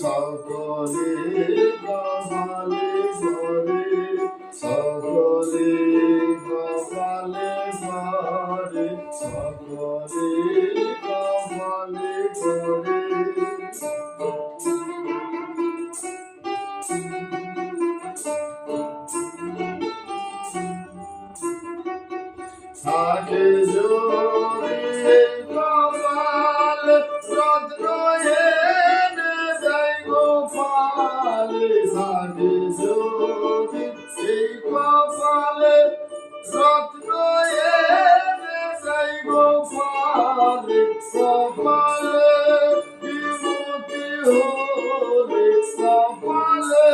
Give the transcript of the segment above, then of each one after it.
সকলে কপালে ভরে সকলে কপালে ভরে সকলে কপালে ভরে। থাকে জোরে হলে কপালে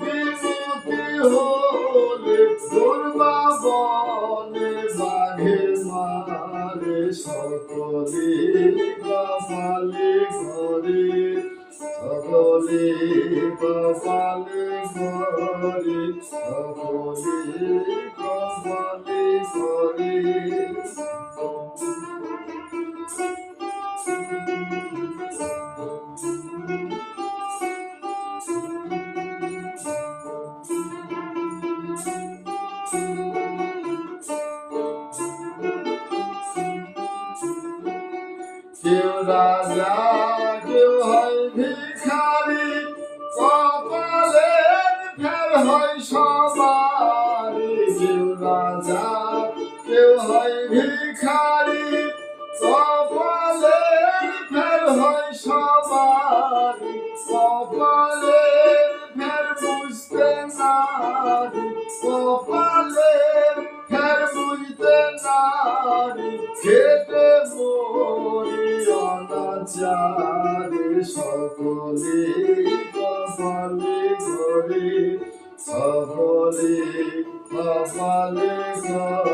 বিমুতি হলে দুর্বা বনে বাঘে মারে সকলে কপালে করে সকলে সকলে কেউ রাজা কেউ হয় ভিখারি কপালের ফের হয় সবারি কেউ রাজা কেউ হয় ভিখারি কপালের ফের হয় সবারি কপালের ফের বুঝতে নারি কপালের ফের বুঝতে নারি খেতে মরি অনাচারে সকলে কপালে করে সকলে কপালে করে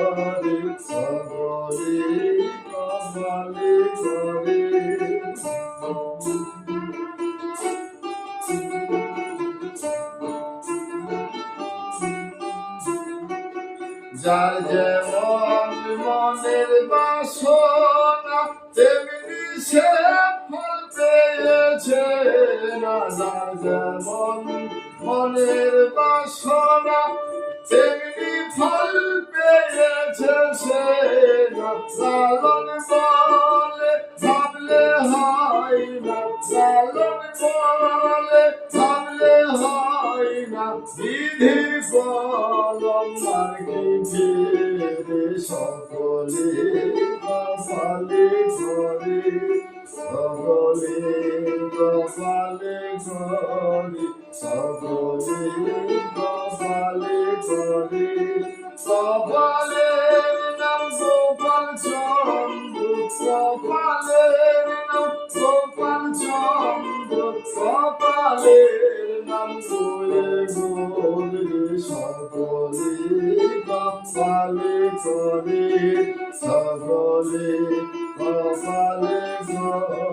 যার যেমন মনের বাসনা, তেমনি সে ফল পেয়েছে। না যেমন মনের বাসনা, তেমনি ফল পেয়েছে সে। লালন বলে ভাবলে হয় না, লালন বলে ভাবলে হয় না বিধির কলম মার্গি ফিরে সকলে কপালে করে সকলে কপালে করে সকলে কপালে করে কপালের নাম গোপাল চন্দ্র কপালের নাম গোপাল চন্দ্র কপালের নাম গোয়ে গোলে সকলে কপালে করে কপালে করে সকলে কপালে করে।